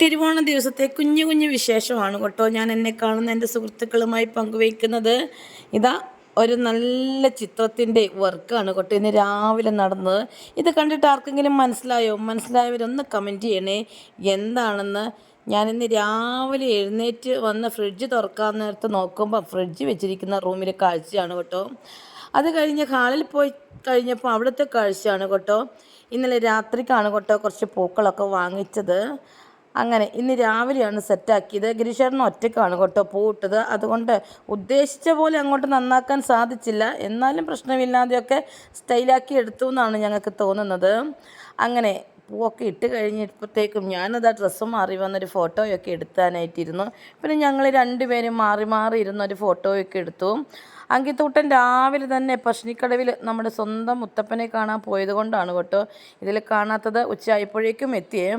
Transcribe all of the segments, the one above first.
തിരുവോണ ദിവസത്തെ കുഞ്ഞു കുഞ്ഞു വിശേഷമാണ് കേട്ടോ. ഞാൻ എന്നെ കാണുന്ന എന്റെ സുഹൃത്തുക്കളുമായി പങ്കുവയ്ക്കുന്നത്. ഇതാ ഒരു നല്ല ചിത്രത്തിന്റെ വർക്കാണ് കേട്ടോ ഇന്ന് രാവിലെ നടന്നത്. ഇത് കണ്ടിട്ട് ആർക്കെങ്കിലും മനസ്സിലായോ? മനസ്സിലായവരൊന്ന് കമന്റ് ചെയ്യണേ. എന്താണെന്ന്? ഞാനിന്ന് രാവിലെ എഴുന്നേറ്റ് വന്ന് ഫ്രിഡ്ജ് തുറക്കാൻ നേരത്ത് നോക്കുമ്പോൾ ഫ്രിഡ്ജ് വെച്ചിരിക്കുന്ന റൂമിലെ കാഴ്ചയാണ് കേട്ടോ. അത് കഴിഞ്ഞ് ഹാളിൽ പോയി കഴിഞ്ഞപ്പോൾ അവിടുത്തെ കാഴ്ചയാണ് കേട്ടോ. ഇന്നലെ രാത്രിക്കാണ് കേട്ടോ കുറച്ച് പൂക്കളൊക്കെ വാങ്ങിച്ചത്. അങ്ങനെ ഇന്ന് രാവിലെയാണ് സെറ്റാക്കിയത്. ഗിരീഷേട്ടൻ ഒറ്റയ്ക്കാണ് കേട്ടോ പൂവിട്ടത്. അതുകൊണ്ട് ഉദ്ദേശിച്ച പോലെ അങ്ങോട്ട് നന്നാക്കാൻ സാധിച്ചില്ല. എന്നാലും പ്രശ്നമില്ലാതെയൊക്കെ സ്റ്റൈലാക്കി എടുത്തു എന്നാണ് ഞങ്ങൾക്ക് തോന്നുന്നത്. അങ്ങനെ പൂവൊക്കെ ഇട്ട് കഴിഞ്ഞപ്പോഴത്തേക്കും ഞാനത് ആ ഡ്രസ്സ് മാറി വന്നൊരു ഫോട്ടോയൊക്കെ എടുക്കാനായിട്ടിരുന്നു പിന്നെ ഞങ്ങൾ രണ്ടുപേരും മാറി മാറി ഇരുന്നൊരു ഫോട്ടോയൊക്കെ എടുത്തു. അങ്കിത്തൂട്ടൻ രാവിലെ തന്നെ പശ്നിക്കടവിൽ നമ്മുടെ സ്വന്തം മുത്തപ്പനെ കാണാൻ പോയത് കൊണ്ടാണ് കേട്ടോ ഇതിൽ കാണാത്തത്. ഉച്ചയായപ്പോഴേക്കും എത്തിയേ.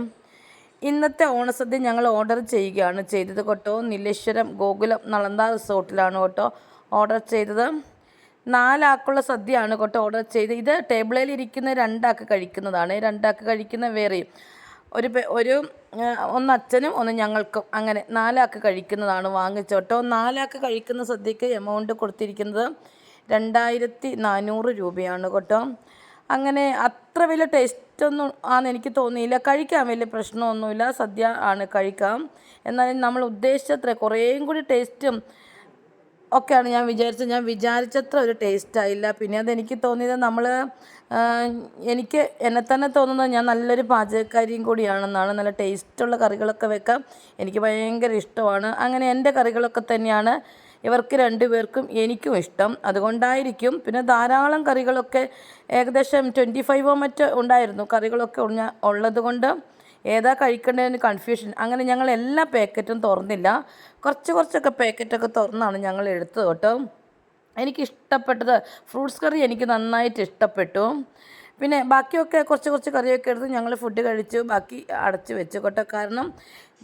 ഇന്നത്തെ ഓണസദ്യ ഞങ്ങൾ ഓർഡർ ചെയ്യുകയാണ് ചെയ്തത് കേട്ടോ. നീലേശ്വരം ഗോകുലം നളന്ത റിസോർട്ടിലാണ് കേട്ടോ ഓർഡർ ചെയ്തത്. നാലാക്കുള്ള സദ്യയാണ് കേട്ടോ ഓർഡർ ചെയ്ത്. ഇത് ടേബിളിൽ ഇരിക്കുന്ന രണ്ടാക്ക് കഴിക്കുന്നതാണ്. രണ്ടാക്ക് കഴിക്കുന്ന വേറെയും ഒരു ഒരു ഒന്ന് അച്ഛനും ഒന്ന് ഞങ്ങൾക്കും അങ്ങനെ നാലാക്ക് കഴിക്കുന്നതാണ് വാങ്ങിച്ചോട്ടോ നാലാക്ക് കഴിക്കുന്ന സദ്യക്ക് എമൗണ്ട് കൊടുത്തിരിക്കുന്നത് രണ്ടായിരത്തി നാനൂറ് രൂപയാണ് കേട്ടോ. അങ്ങനെ അത്ര വലിയ ടേസ്റ്റ് ഒന്നും ആണെന്ന് എനിക്ക് തോന്നിയില്ല. കഴിക്കാൻ വലിയ പ്രശ്നമൊന്നുമില്ല. സദ്യ ആണ് കഴിക്കാം. എന്നാലും നമ്മൾ ഉദ്ദേശിച്ചത്ര കുറേയും കൂടി ടേസ്റ്റും ഒക്കെയാണ് ഞാൻ വിചാരിച്ചത്. ഞാൻ വിചാരിച്ചത്ര ഒരു ടേസ്റ്റായില്ല പിന്നെ അതെനിക്ക് തോന്നിയത് നമ്മൾ എനിക്ക് എന്നെ തന്നെ തോന്നുന്നത് ഞാൻ നല്ലൊരു പാചകക്കാരിയും കൂടിയാണെന്നാണ്. നല്ല ടേസ്റ്റുള്ള കറികളൊക്കെ വെക്കാം എനിക്ക് ഭയങ്കര ഇഷ്ടമാണ്. അങ്ങനെ എന്റെ കറികളൊക്കെ തന്നെയാണ് ഇവർക്ക് രണ്ടുപേർക്കും എനിക്കും ഇഷ്ടം. അതുകൊണ്ടായിരിക്കും പിന്നെ ധാരാളം കറികളൊക്കെ ഏകദേശം ട്വന്റി ഫൈവോ മറ്റോ ഉണ്ടായിരുന്നു. കറികളൊക്കെ ഉള്ളത് കൊണ്ട് ഏതാ കഴിക്കേണ്ടതിന് കൺഫ്യൂഷൻ അങ്ങനെ ഞങ്ങൾ എല്ലാ പാക്കറ്റും തുറന്നില്ല. കുറച്ച് കുറച്ചൊക്കെ പാക്കറ്റൊക്കെ തുറന്നാണ് ഞങ്ങൾ എടുത്തത് കേട്ടോ. എനിക്കിഷ്ടപ്പെട്ടത് ഫ്രൂട്ട്സ് കറി എനിക്ക് നന്നായിട്ട് ഇഷ്ടപ്പെട്ടു. പിന്നെ ബാക്കിയൊക്കെ കുറച്ച് കുറച്ച് കറിയൊക്കെ എടുത്ത് ഞങ്ങൾ ഫുഡ് കഴിച്ചു. ബാക്കി അടച്ച് വെച്ചു കേട്ടോ കാരണം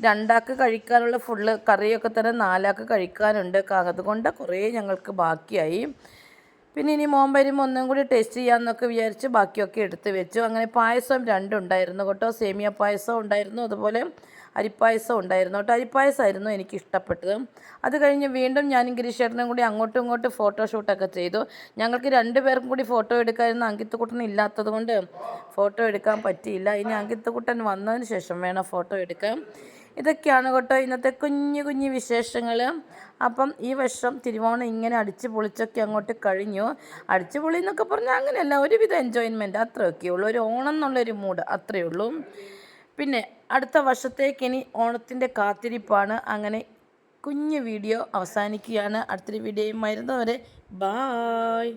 രണ്ടാക്ക് കഴിക്കാനുള്ള ഫുള്ള് കറിയൊക്കെ തന്നെ നാലാൾക്ക് കഴിക്കാനുണ്ട്. അതുകൊണ്ട് കുറേ ഞങ്ങൾക്ക് ബാക്കിയായി. പിന്നെ ഇനി മോൻ വരുമ്പോൾ ഒന്നും കൂടി ടേസ്റ്റ് ചെയ്യാമെന്നൊക്കെ വിചാരിച്ച് ബാക്കിയൊക്കെ എടുത്ത് വെച്ചു. അങ്ങനെ പായസം രണ്ടുണ്ടായിരുന്നു കേട്ടോ. സേമിയ പായസം ഉണ്ടായിരുന്നു. അതുപോലെ അരിപ്പായസം ഉണ്ടായിരുന്നു കേട്ടോ. അരിപ്പായസമായിരുന്നു എനിക്ക് ഇഷ്ടപ്പെട്ടത് അത് കഴിഞ്ഞ് വീണ്ടും ഞാനും ഗിരീഷേട്ടനും കൂടി അങ്ങോട്ടും ഇങ്ങോട്ടും ഫോട്ടോഷൂട്ടൊക്കെ ചെയ്തു. ഞങ്ങൾക്ക് രണ്ട് പേർക്കും കൂടി ഫോട്ടോ എടുക്കാമായിരുന്നു അങ്കിത്തുകുട്ടൻ ഇല്ലാത്തത് കൊണ്ട് ഫോട്ടോ എടുക്കാൻ പറ്റിയില്ല. ഇനി അങ്കിത്തുകുട്ടൻ വന്നതിന് ശേഷം വേണം ഫോട്ടോ എടുക്കാൻ. ഇതൊക്കെയാണ് കേട്ടോ ഇന്നത്തെ കുഞ്ഞു കുഞ്ഞു വിശേഷങ്ങൾ. അപ്പം ഈ വർഷം തിരുവോണം ഇങ്ങനെ അടിച്ചു പൊളിച്ചൊക്കെ അങ്ങോട്ട് കഴിഞ്ഞു. അടിച്ചു പൊളി എന്നൊക്കെ പറഞ്ഞാൽ അങ്ങനെയല്ല. ഒരുവിധ എൻജോയ്മെന്റ് അത്രയൊക്കെ ഉള്ളൂ. ഒരു ഓണം എന്നുള്ളൊരു മൂഡ് അത്രയേ ഉള്ളൂ. പിന്നെ അടുത്ത വർഷത്തേക്ക് ഇനി ഓണത്തിന്റെ കാത്തിരിപ്പാണ്. അങ്ങനെ കുഞ്ഞു വീഡിയോ അവസാനിക്കുകയാണ്. അടുത്തൊരു വീഡിയോയും വരുന്നവരെ ബായ്.